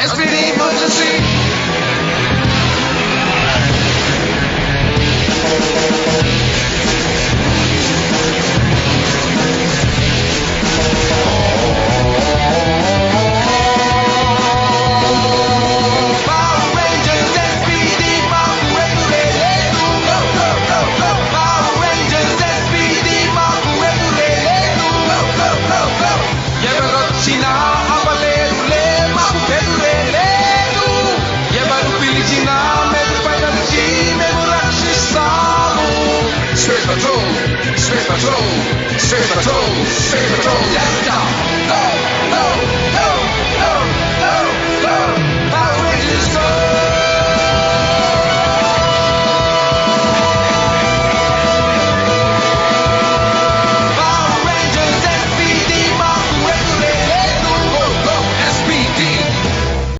SPD emergency. Patrol, Space Patrol, Space Patrol!